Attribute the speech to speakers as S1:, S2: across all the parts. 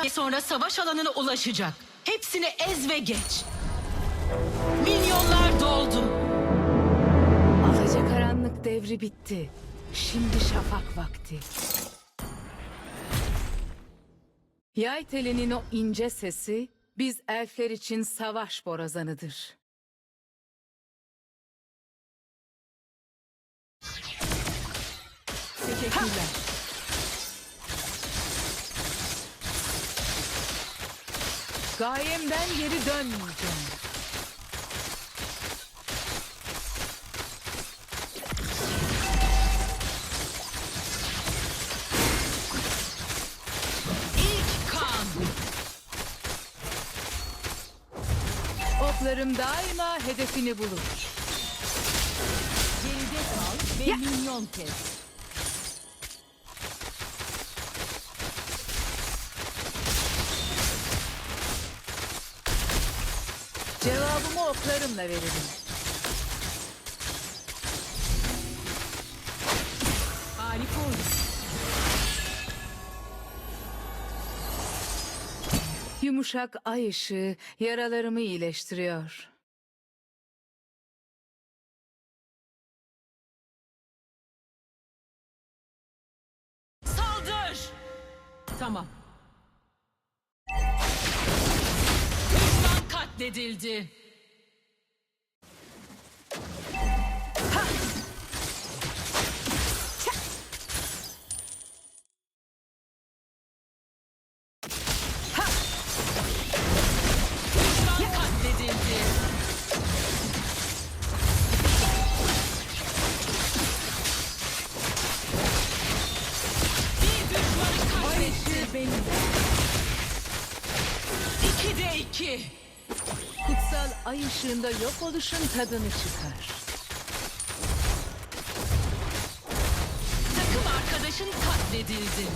S1: saniye sonra savaş alanına ulaşacak. Hepsini ez ve geç. Milyonlar doldu.
S2: Alacakaranlık devri bitti. Şimdi şafak vakti. Yay telinin o ince sesi biz elfler için savaş borazanıdır. Teşekkürler. Gayemden geri dönmeyeceğim.
S1: İlk kan.
S2: Oklarım daima hedefini bulur.
S1: Geride kal ve milyon kez.
S2: Cevabımı oklarımla veririm.
S1: Harika oyun.
S2: Yumuşak ay ışığı yaralarımı iyileştiriyor.
S1: Saldır. Tamam. Katledildi.
S2: Işığında yok oluşun tadını çıkar.
S1: Takım arkadaşın katledildi.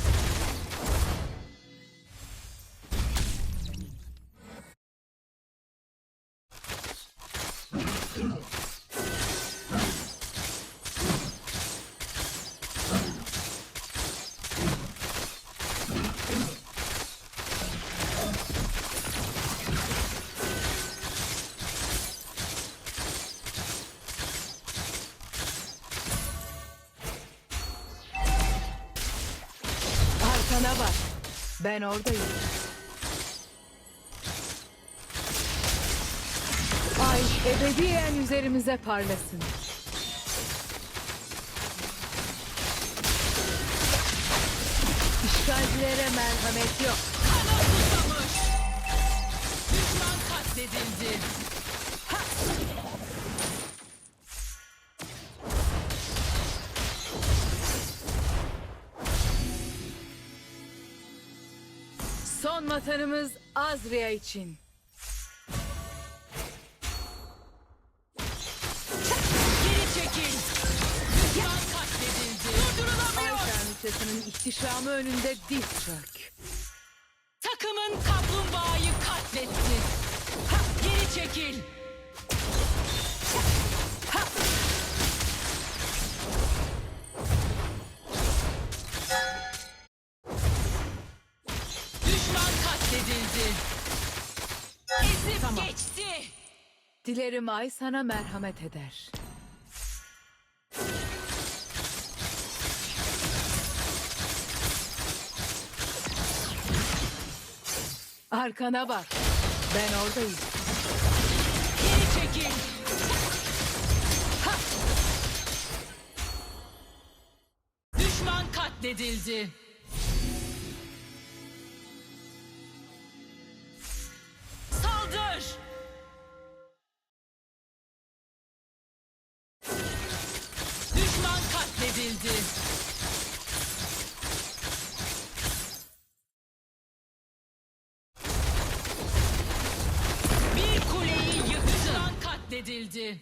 S2: Arkana bak. Ben oradayım. Ay ebediyen üzerimize parlasın. İşgalcilere merhamet yok.
S1: Kana susamış. Düşman katledildi.
S2: Son vatanımız Azria için.
S1: Geri çekil. Düşman katledildi. Durdurulamıyor.
S2: tanrıçasının ihtişamı önünde diz çök.
S1: Takımın kaplumbağayı katletti. Ha, geri çekil.
S2: Dilerim ay sana merhamet eder. Arkana bak. Ben oradayım.
S1: Geri çekil. Ha! Düşman katledildi. Saldır. Katledildi.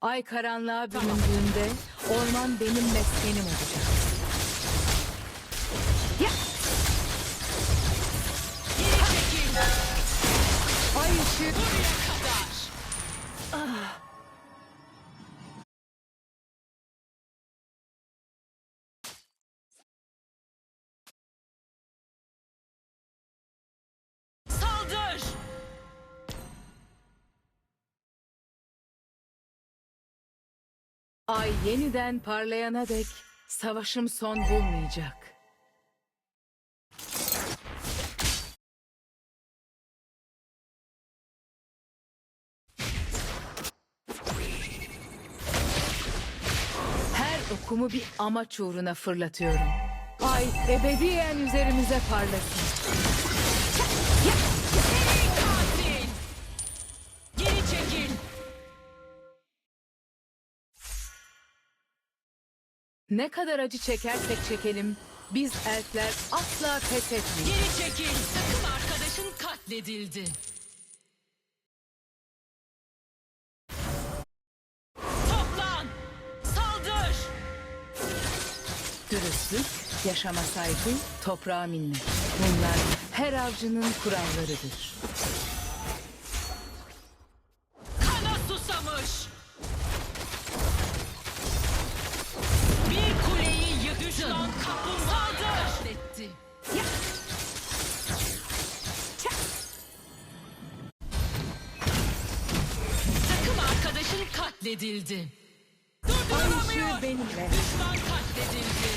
S2: Ay karanlığa büründüğünde orman benim meskenim olacak. Ya!
S1: Geri çekil.
S2: Ay Ay yeniden parlayana dek savaşım son bulmayacak. Her okumu bir amaç uğruna fırlatıyorum. Ay ebediyen üzerimize parlasın. Ne kadar acı çekersek çekelim, biz elfler asla pes etmeyiz.
S1: Geri çekil! Takım arkadaşın katledildi. Toplan! Saldır!
S2: Dürüstlük, yaşama saygı, toprağa minnet. Bunlar her avcının kurallarıdır.
S1: Katledildi. Durdurulamıyor.
S2: Ayşe benimle.
S1: Düşman katledildi.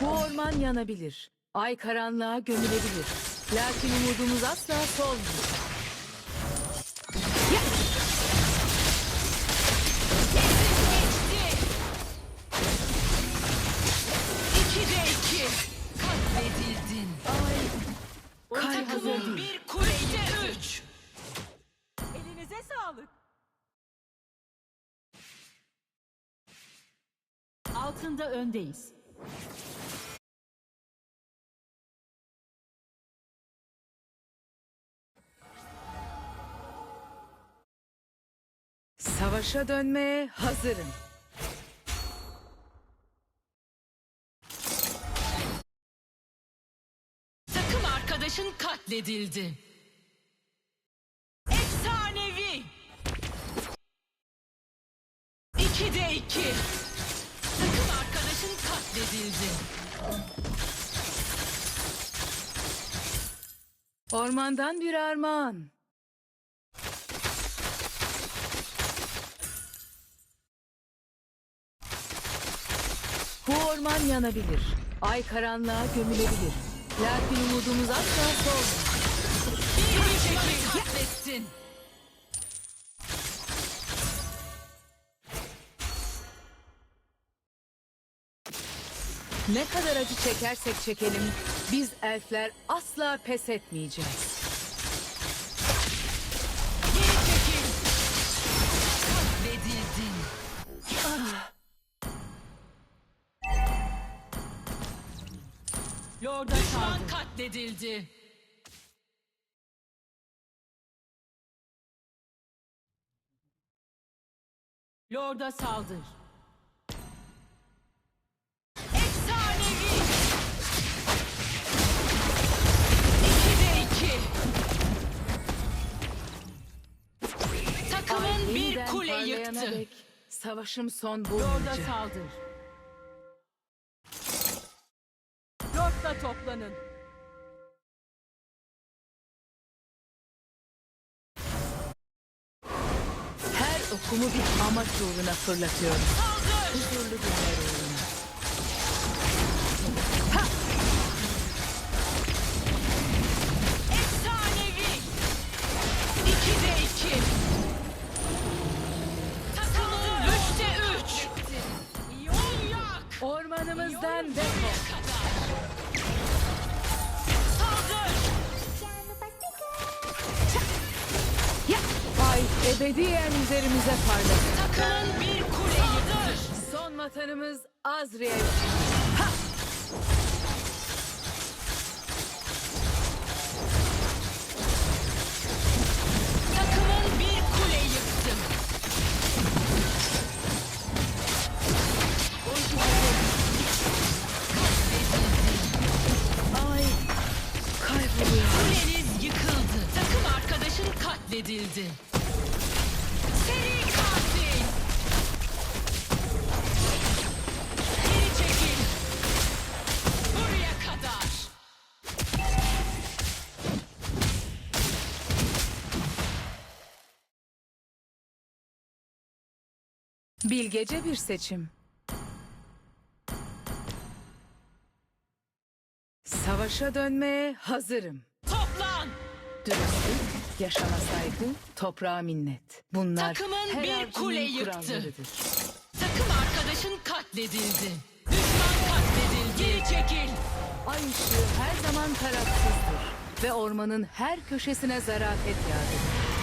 S2: Bu orman yanabilir. Ay karanlığa gömülebilir. Lakin umudumuz asla solmuyor.
S3: altında öndeyiz.
S2: Savaşa dönmeye hazırım.
S1: Takım arkadaşın katledildi. Efsanevi. 2'de 2 katledildi.
S2: Ormandan bir armağan. Bu orman yanabilir. Ay karanlığa gömülebilir. Lakin umudumuz asla solmuyor.
S1: Bir düşmanı katlettin.
S2: Ne kadar acı çekersek çekelim, biz elfler asla pes etmeyeceğiz.
S3: Lorda
S1: Düşman
S3: saldır.
S1: katledildi.
S3: Lorda saldır.
S1: Yıktı.
S2: dek savaşım son
S3: Lorda
S2: bulmayacak.
S3: saldır. Lordla toplanın.
S2: Her okumu bir amaç uğruna fırlatıyorum.
S1: Saldır.
S2: Huzurlu günler ebediyen üzerimize parlasın.
S1: Takımın bir kule yıktı.
S2: Son vatanımız Azriel.
S1: Takımın bir kule yıktı.
S2: Ay kayboluyor.
S1: Kuleniz yıkıldı. Takım arkadaşın katledildi.
S2: Bilgece bir seçim. Savaşa dönmeye hazırım.
S1: Toplan!
S2: Dürüstlük, yaşama saygı, toprağa minnet. Bunlar
S1: Takımın
S2: her
S1: bir
S2: avcının
S1: kule yıktı.
S2: kurallarıdır.
S1: Takım arkadaşın katledildi. Düşman katledildi. Geri çekil.
S2: Ay ışığı her zaman tarafsızdır ve ormanın her köşesine zarafet yağdırır.